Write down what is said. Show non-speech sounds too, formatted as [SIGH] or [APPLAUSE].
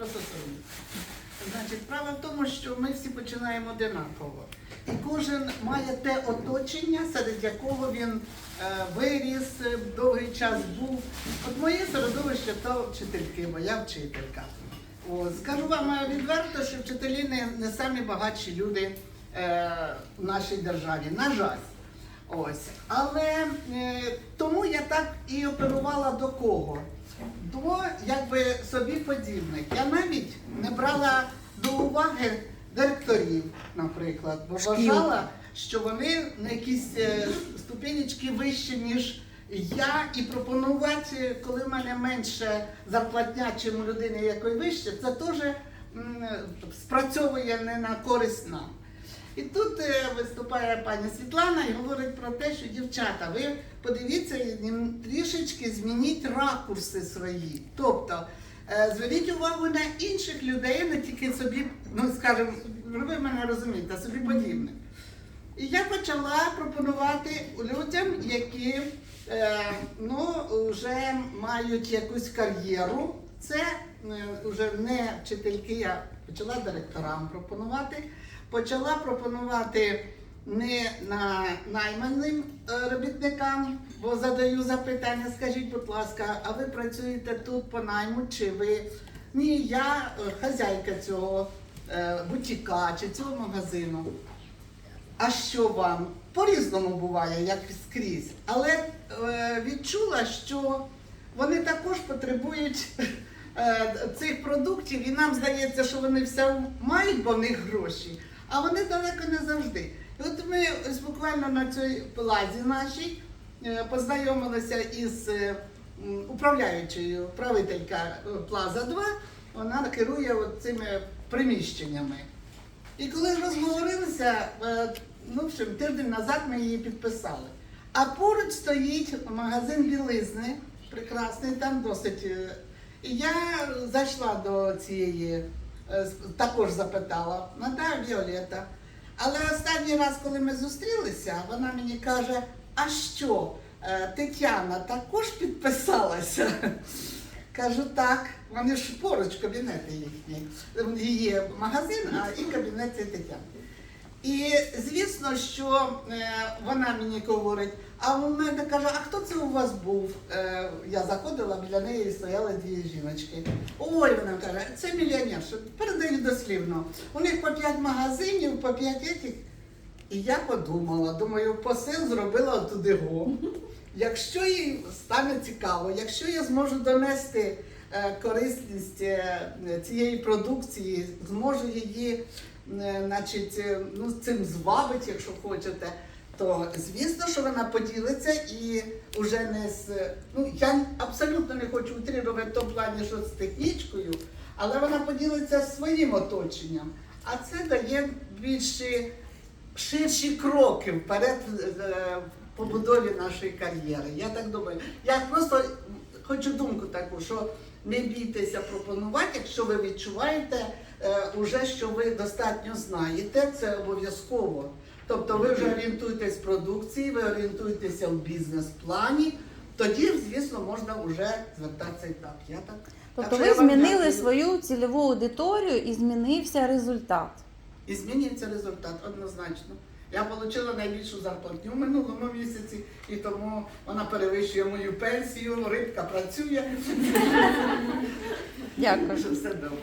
професорів. Значить, справа в тому, що ми всі починаємо одинаково. І кожен має те оточення, серед якого він е, виріс, довгий час був. От моє середовище то вчительки, моя вчителька. О, скажу вам е, відверто, що вчителі не, не самі багатші люди е, в нашій державі. На жаль. Ось. Але е, тому я так і оперувала до кого? До якби собі подібних. Я навіть не брала до уваги директорів, наприклад, бо Шкіл. вважала, що вони на якісь е, ступенечки вищі, ніж я, і пропонувати, коли в мене менше зарплатня, чим у людини якої вище, це теж спрацьовує не на користь нам. І тут е, виступає пані Світлана і говорить про те, що дівчата, ви подивіться трішечки змініть ракурси свої. Тобто е, зверніть увагу на інших людей, не тільки собі, ну скажімо, ви мене розумієте, собі подібних. І я почала пропонувати людям, які е, ну, вже мають якусь кар'єру. Це вже не вчительки, я почала директорам пропонувати. Почала пропонувати не на найманим е, робітникам, бо задаю запитання, скажіть, будь ласка, а ви працюєте тут по найму, чи ви? Ні, я е, хазяйка цього е, бутіка чи цього магазину. А що вам? По-різному буває, як скрізь. Але відчула, що вони також потребують [LAUGHS] цих продуктів, і нам здається, що вони все мають, бо в них гроші, а вони далеко не завжди. І от ми ось буквально на цій плазі нашій е, познайомилися із е, управляючою правителька е, Плаза 2, вона керує цими приміщеннями. І коли розговорилися, ну, в общем, тиждень назад ми її підписали. А поруч стоїть магазин білизни, прекрасний, там досить. І я зайшла до цієї, також запитала, Наталя Віолета. Але останній раз, коли ми зустрілися, вона мені каже: а що, е, Тетяна також підписалася? [LAUGHS] Кажу, так, вони ж поруч кабінети їхні. Її магазин, а і кабінет Тетяни. І звісно, що е, вона мені говорить, а у мене каже, а хто це у вас був? Е, я заходила, біля неї стояли дві жіночки. Ой, вона каже, це мільйонерша, передаю дослівно. У них по п'ять магазинів, по п'ять етих. І я подумала, думаю, посил зробила туди го. Якщо їй стане цікаво, якщо я зможу донести корисність е, цієї продукції, зможу її е, значить, е, ну, цим звабити, якщо хочете, то звісно, що вона поділиться і вже не з. Ну, я абсолютно не хочу утрирувати в тому плані, що з технічкою, але вона поділиться своїм оточенням. А це дає більші ширші кроки вперед е, в побудові нашої кар'єри. Я так думаю. Я просто хочу думку таку, що не бійтеся пропонувати, якщо ви відчуваєте, е, уже, що ви достатньо знаєте, це обов'язково. Тобто ви вже орієнтуєтесь в продукції, ви орієнтуєтеся в бізнес-плані, тоді, звісно, можна вже звертатися і так. Я так. Тобто так ви змінили дякую. свою цільову аудиторію і змінився результат. І змінюється результат однозначно. Я отримала найбільшу зарплатню в минулому місяці, і тому вона перевищує мою пенсію, рибка працює. Дякую. Все добре.